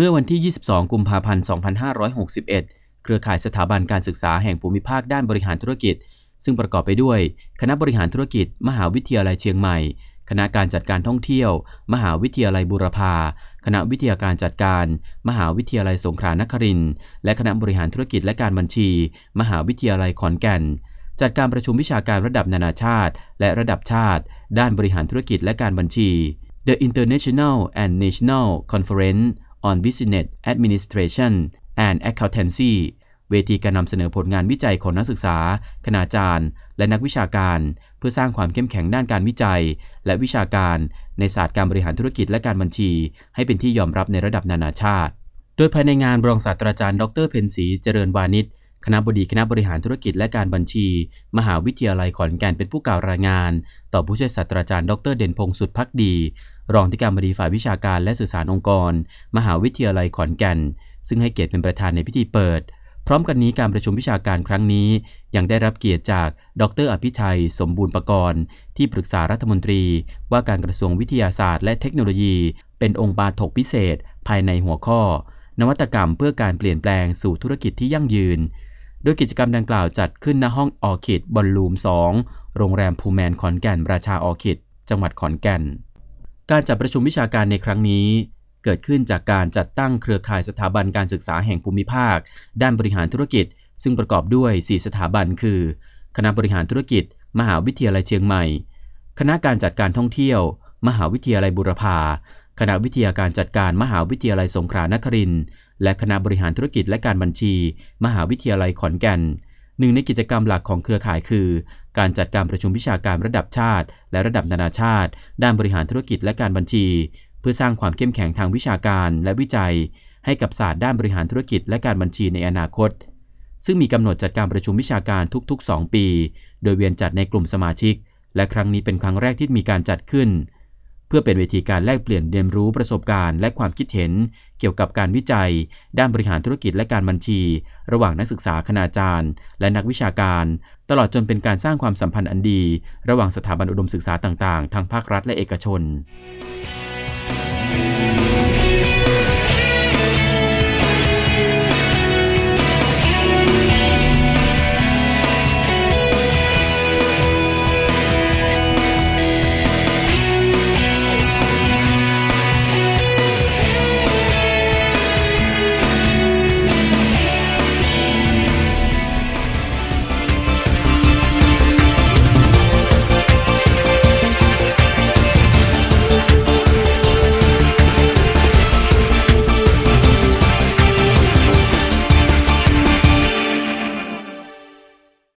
เมื่อวันที่ 22 กุมภาพันธ์ 2561 เครือข่ายสถาบันการศึกษาแห่งภูมิภาคด้านบริหารธุรกิจ ซึ่งประกอบไปด้วย คณะบริหารธุรกิจ มหาวิทยาลัยเชียงใหม่ คณะการจัดการท่องเที่ยว มหาวิทยาลัยบูรพา คณะวิทยาการจัดการ มหาวิทยาลัยสงขลานครินทร์ และคณะบริหารธุรกิจและการบัญชี มหาวิทยาลัยขอนแก่น จัดการประชุมวิชาการระดับนานาชาติ และระดับชาติ ด้านบริหารธุรกิจและการบัญชี The International and National Conference on Business Administration and Accountancy เวทีการนำเสนอผลงานวิจัยของนักศึกษา คณาจารย์ และนักวิชาการ เพื่อสร้างความเข้มแข็งด้านการวิจัย และวิชาการในศาสตร์การบริหารธุรกิจและการบัญชี ให้เป็นที่ยอมรับในระดับนานาชาติ โดยภายในงานรองศาสตราจารย์ ดร เพนศรีเจริญวานิช คณะบดีคณะบริหารธุรกิจและการบัญชี มหาวิทยาลัยขอนแก่นเป็นผู้กล่าวรายงาน ต่อผู้ช่วยศาสตราจารย์ดรเด่นพงษ์สุดพักดี รองที่การบดีฝ่ายวิชาการและสื่อสารองค์กร มหาวิทยาลัยขอนแก่น ซึ่งให้เกียรติเป็นประธานในพิธีเปิด พร้อมกันนี้การประชุมวิชาการครั้งนี้ ยังได้รับเกียรติจาก ดร อภิชัย สมบูรณ์ประกรณ์ ที่ปรึกษารัฐมนตรี ว่าการกระทรวงวิทยาศาสตร์ และเทคโนโลยี เป็นองค์บาถกพิเศษ ภายในหัวข้อ นวัตกรรมเพื่อการเปลี่ยนแปลงสู่ธุรกิจที่ยั่งยืน โดยกิจกรรมดังกล่าวจัดขึ้นณห้องออคิดบอลลูม 2 โรงแรมภูแมนขอนแก่นราชาออคิด จังหวัดขอนแก่น การจัดประชุมวิชาการในครั้งนี้ เกิดขึ้นจากการจัดตั้งเครือข่ายสถาบันการศึกษาแห่งภูมิภาค ด้านบริหารธุรกิจ ซึ่งประกอบด้วย 4 สถาบัน คือ คณะบริหารธุรกิจ มหาวิทยาลัยเชียงใหม่ คณะการจัดการท่องเที่ยว มหาวิทยาลัยบุรพาคณะวิทยาการจัดการมหาวิทยาลัยสงขลานครินทร์ และคณะบริหารธุรกิจและการบัญชี มหาวิทยาลัยขอนแก่นหนึ่งในกิจกรรมหลักของเครือข่ายคือ การจัดการประชุมวิชาการระดับชาติ และระดับนานาชาติ ด้านบริหารธุรกิจและการบัญชี เพื่อสร้างความเข้มแข็งทางวิชาการและวิจัย ให้กับศาสตร์ด้านบริหารธุรกิจและการบัญชีในอนาคต ซึ่งมีกำหนดจัดการประชุมวิชาการทุกๆ 2 ปี โดยเวียนจัดในกลุ่มสมาชิก และครั้งนี้เป็นครั้งแรกที่มีการจัดขึ้น เพื่อเป็นเวทีการแลกเปลี่ยนเรียนรู้ประสบการณ์และความคิดเห็น เกี่ยวกับการวิจัย ด้านบริหารธุรกิจและการบัญชี ระหว่างนักศึกษาคณาจารย์ และนักวิชาการ ตลอดจนเป็นการสร้างความสัมพันธ์อันดี ระหว่างสถาบันอุดมศึกษาต่างๆ ทั้งภาครัฐและเอกชน